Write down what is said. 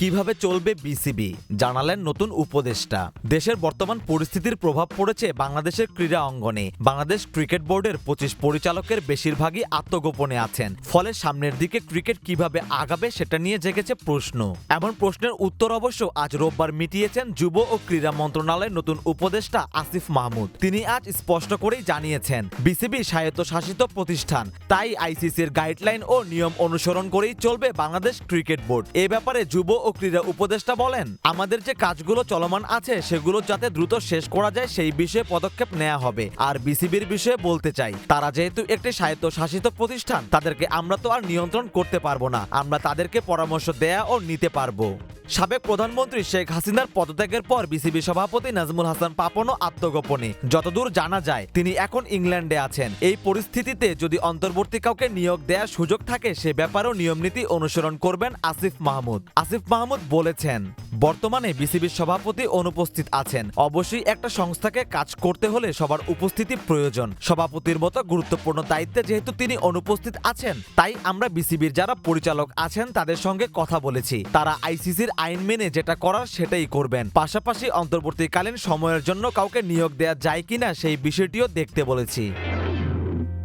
কীভাবে চলবে বিসিবি? জানালেন নতুন উপদেষ্টা। দেশের বর্তমান পরিস্থিতির প্রভাব পড়েছে বাংলাদেশের ক্রীড়া অঙ্গনে। বাংলাদেশ ক্রিকেট বোর্ডের পঁচিশ পরিচালকের বেশিরভাগই আত্মগোপনে আছেন। ফলে সামনের দিকে ক্রিকেট কীভাবে আগাবে সেটা নিয়ে জেগেছে প্রশ্ন। এমন প্রশ্নের উত্তর অবশ্য আজ রোববার মিটিয়েছেন যুব ও ক্রীড়া মন্ত্রণালয়ের নতুন উপদেষ্টা আসিফ মাহমুদ। তিনি আজ স্পষ্ট করেই জানিয়েছেন, বিসিবি স্বায়ত্তশাসিত প্রতিষ্ঠান, তাই আইসিসির গাইডলাইন ও নিয়ম অনুসরণ করেই চলবে বাংলাদেশ ক্রিকেট বোর্ড। এ ব্যাপারে যুব ও ক্রীড়া উপদেষ্টা বলেন, আমাদের যে কাজগুলো চলমান আছে, সেগুলো যাতে দ্রুত শেষ করা যায়, সেই বিষয়ে পদক্ষেপ নেওয়া হবে। আর বিসিবির বিষয়ে বলতে চাই, তারা যেহেতু একটি স্বায়ত্তশাসিত প্রতিষ্ঠান, তাদেরকে আমরা তো আর নিয়ন্ত্রণ করতে পারব না। আমরা তাদেরকে পরামর্শ দেয়া ও নিতে পারব। সাবেক প্রধানমন্ত্রী শেখ হাসিনার পদত্যাগের পর বিসিবি সভাপতি নাজমুল হাসান পাপনও আত্মগোপনে। যতদূর জানা যায়, তিনি এখন ইংল্যান্ডে আছেন। এই পরিস্থিতিতে যদি অন্তর্বর্তী কাউকে নিয়োগ দেওয়ার সুযোগ থাকে, সে ব্যাপারেও নিয়মনীতি অনুসরণ করবেন আসিফ মাহমুদ। আসিফ মাহমুদ বলেছেন, বর্তমানে বিসিবির সভাপতি অনুপস্থিত আছেন। অবশ্যই একটা সংস্থাকে কাজ করতে হলে সবার উপস্থিতি প্রয়োজন। সভাপতির মতো গুরুত্বপূর্ণ দায়িত্বে যেহেতু তিনি অনুপস্থিত আছেন, তাই আমরা বিসিবির যারা পরিচালক আছেন, তাদের সঙ্গে কথা বলেছি। তারা আইসিসির আইন মেনে যেটা করার সেটাই করবেন। পাশাপাশি অন্তর্বর্তীকালীন সময়ের জন্য কাউকে নিয়োগ দেওয়া যায় কিনা সেই বিষয়টিও দেখতে বলেছি।